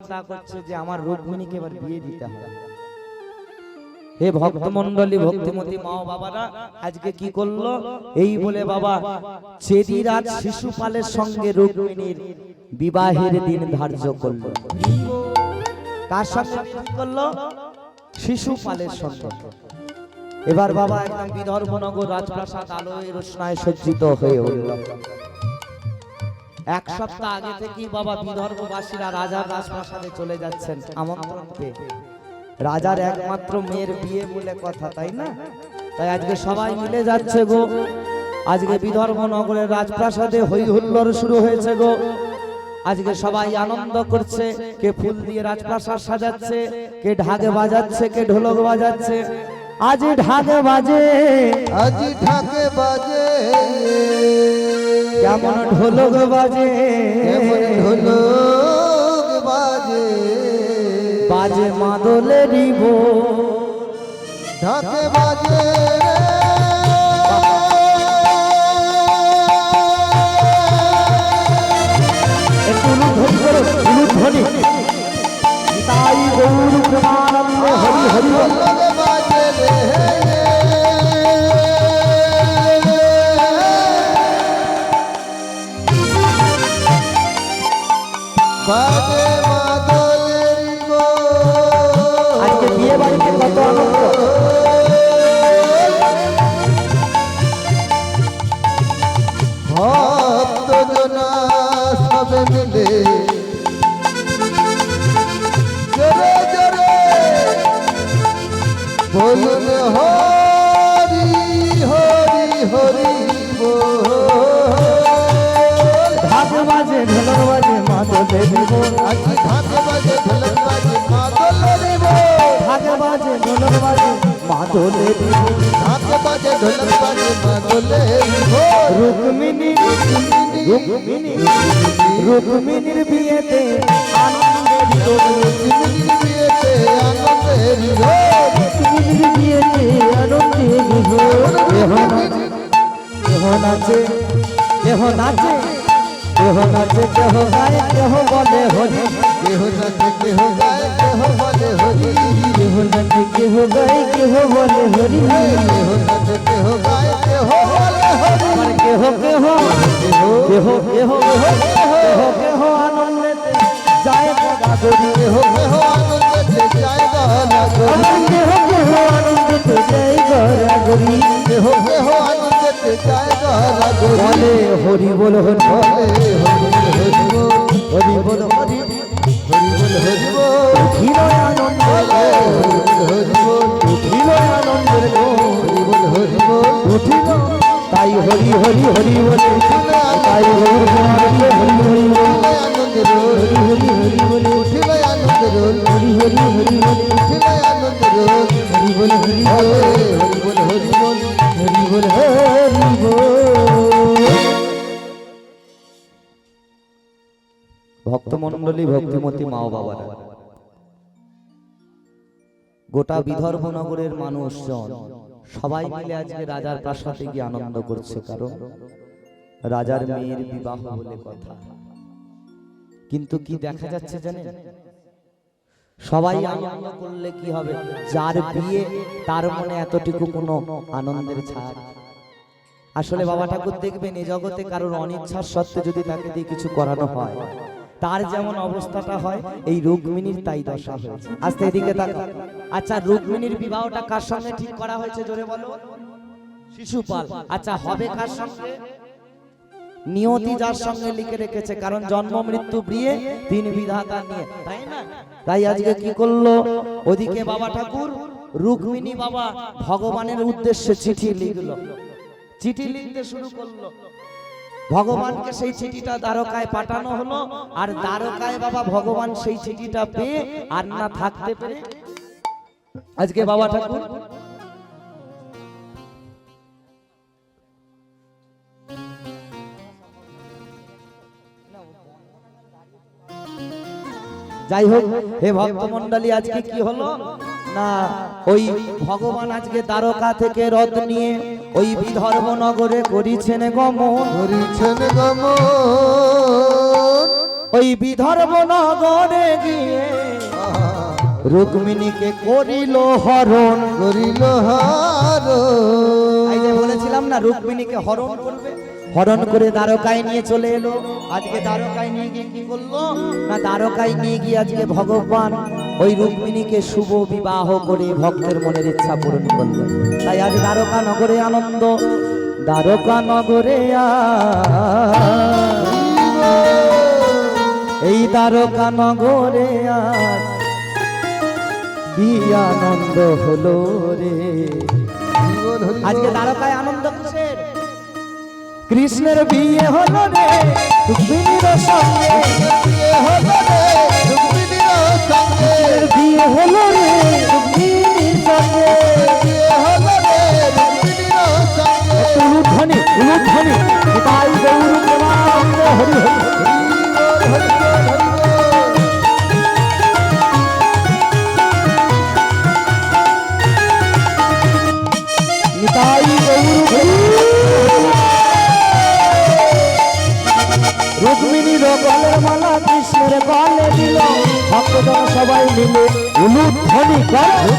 চিন্তা যে আমার এবার বিয়ে দিতে হবে। হে ভক্তমন্ডলী ভক্তিমতী মা বাবারা আজকে কি করল? এই বলে, বাবা শিশুপালের সঙ্গে রুক্মিণীর বিবাহের দিন ধার্য করল। কার সঙ্গে কি করল? শিশুপালের সঙ্গে। এবার বাবা একদম বিদর্ভনগর রাজপ্রাসাদ আলোয় রোশনায় সজ্জিত হয়ে উঠল। এক সপ্তাহ আগে থেকেই বাবা বিদর্ভবাসীরা রাজার রাজপ্রাসাদে চলে যাচ্ছেন আমন্ত্রণ। রাজার একমাত্র মেয়ের বিয়ে বলে কথা, তাই না? তাই আজকে সবাই মিলে যাচ্ছে গো। আজকে বিদর্ভ নগরের রাজপ্রাসাদে হই হুল্লোড় শুরু হয়েছে গো। আজকে সবাই আনন্দ করছে, কে ফুল দিয়ে রাজপ্রাসাদ সাজাচ্ছে, কে ঢাকে বাজাচ্ছে, কে ঢোলক বাজাচ্ছে। আজ ঢাকে বাজে। আজি ঠাকে বাজে। কেমন ঢোলক বাজে? কেমন হলো বাজে? বাজে মাদলে দিব ঢাকে বাজে বাজে বাজে বিয়েতে আনন্দের বিয়েতে আনন্দের বিয়েতে আনন্দের নাচে দেহ নাচে দেহ নাচে কেহ গায় কেহ বলে হরি। কেহ নাচে কেহ গায় কেহ বলে হরি। কেহ নাচে কেহ গায় কেহ বলে হরি। কেহ নাচে কেহ গায় কেহ বলে হরি। কেহ কেহ কেহ কেহ কেহ কেহ হরি বল হরি বলে হরি হরি বল হরি বল হরি হরি বল হরি বল উঠিল হরি বল হরি বল হরি বল হরি বল তাই হরি হরি হরি বলে তাই কুমারকে হরি হরি বলে আনন্দ রোল হরি হরি বলে হরি হরি হরি বলে হরি বল হরি হরি বল হরি বল হরি বল হরি বল ভক্তমণ্ডলী ভক্তিমতী মা বাবারা। গোটা বিদর্ভ নগরের মানুষজন সবাই মিলে আজকে রাজার প্রাসাদে গিয়ে আনন্দ করছে, কারণ রাজার মেয়ের বিবাহ বলে কথা। কিন্তু কি দেখা যাচ্ছে জানেন? সবাই আনন্দ করলে কি হবে? যার বিয়ে, তার মনে এতটুকু কোনো আনন্দের ছাড়। আসলে বাবা ঠাকুর দেখবেন এই জগতে কারোর অনিচ্ছার সত্ত্বে যদি তাকে দিয়ে কিছু করানো হয় তার যেমন অবস্থাটা হয় এই রুক্মিণীর তাই দশা হয়েছে। আস্তে এদিকে তাকা আচ্ছা রুক্মিণীর বিবাহটা কার সঙ্গে ঠিক করা হয়েছে জোরে বলো? শিশুপাল। আচ্ছা হবে কার সঙ্গে নিয়তি যার সঙ্গে লিখে রেখেছে কারণ জন্ম মৃত্যু বিয়ে তিন বিধাতা নিয়ে। তাই না? তাই আজকে কি করল? ওদিকে বাবা ঠাকুর রুক্মিণী বাবা ভগবানের উদ্দেশ্যে চিঠি লিখলো। চিঠি লিখতে শুরু করল। ভগবানকে সেই চিঠিটা দ্বারকায় পাঠানো হলো, আর দ্বারকায় বাবা ভগবান সেই চিঠিটা পেয়ে আর না থাকতে পেরে। আজকে বাবা ঠাকুর, যাই হোক, হে ভক্ত মন্ডলী আজকে কি হলো? না। ওই ভগবান আজকে দ্বারকা থেকে রথ নিয়ে ওই বিদর্ভ নগরে করিছেন গমন করিছেন গমন ওই বিদর্ভ নগরে গিয়ে রুক্মিণীকে করিল হরণ। করিল হার এই যে বলেছিলাম না রুক্মিণীকে হরণ করবে। হরণ করে দ্বারকায় নিয়ে চলে এলো। আজকে দ্বারকায় নিয়ে গিয়ে কি করল? না দ্বারকায় নিয়ে গিয়ে আজকে ভগবান ওই রুক্মিণীকে শুভ বিবাহ করে ভক্তের মনের ইচ্ছা পূরণ করল। তাই আজ দ্বারকা নগরে আনন্দ দ্বারকা নগরে এই দ্বারকা নগরে কি আনন্দ হলো রে। আজকে দ্বারকায় আনন্দ কিসের? কৃষ্ণের বিয়ে হলো রে, রুক্মিণীর সঙ্গে কৃষ্ণের বিয়ে হলো রে রুক্মিণীর সঙ্গে উলুধ্বনি উলুধ্বনি নিতাই গৌর প্রেমানন্দ হরি হরি নিতাই গৌর হরি রুক্মিণীর মালা কৃষ্ণের গলে দিল। ভক্তজন সবাই মিলে উলুধ্বনি করে।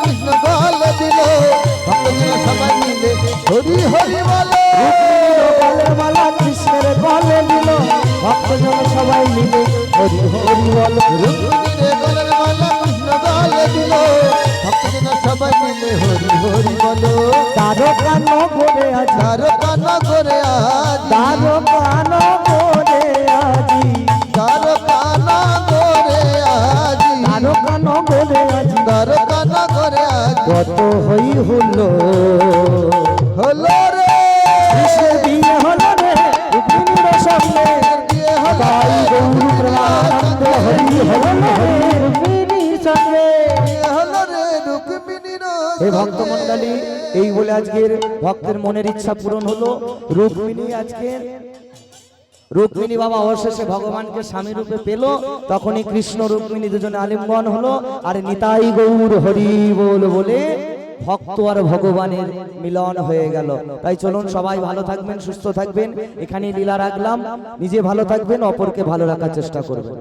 কৃষ্ণ গল দিল সবাই মিলে হরি হরি বলে গলের মালা কৃষ্ণের গলে দিল ভক্তজন সবাই মিলে হরি হরি বল গলের মালা কৃষ্ণ দিল ভক্তজন সবাই মিলে হরি হরি বলো। দ্বারকা নগরে আজ তার কান করে আজ দ্বারকা কত হই হলো। হলো রে। বিয়ে হলো রে। রুক্মিণীর সঙ্গে বিয়ে হলো তাই গৌর প্রেমানন্দ হরি হলো রে। রুক্মিণীর সঙ্গে বিয়ে হলো রে। রুক্মিণীর হে ভক্ত মন্ডলী এই বলে আজকের ভক্তের মনের ইচ্ছা পূরণ হলো। রুক্মিণী আজকে রুক্মিণী বাবা অবশেষে ভগবানকে স্বামী রূপে পেল। তখনই কৃষ্ণ রুক্মিণী দুজনে আলিঙ্গন হলো। আর নিতাই গৌর হরি বল বলে ভক্ত আর ভগবানের মিলন হয়ে গেল। তাই চলুন সবাই ভালো থাকবেন সুস্থ থাকবেন। এখানে লীলা রাখলাম। নিজে ভালো থাকবেন অপরকে ভালো রাখার চেষ্টা করবেন।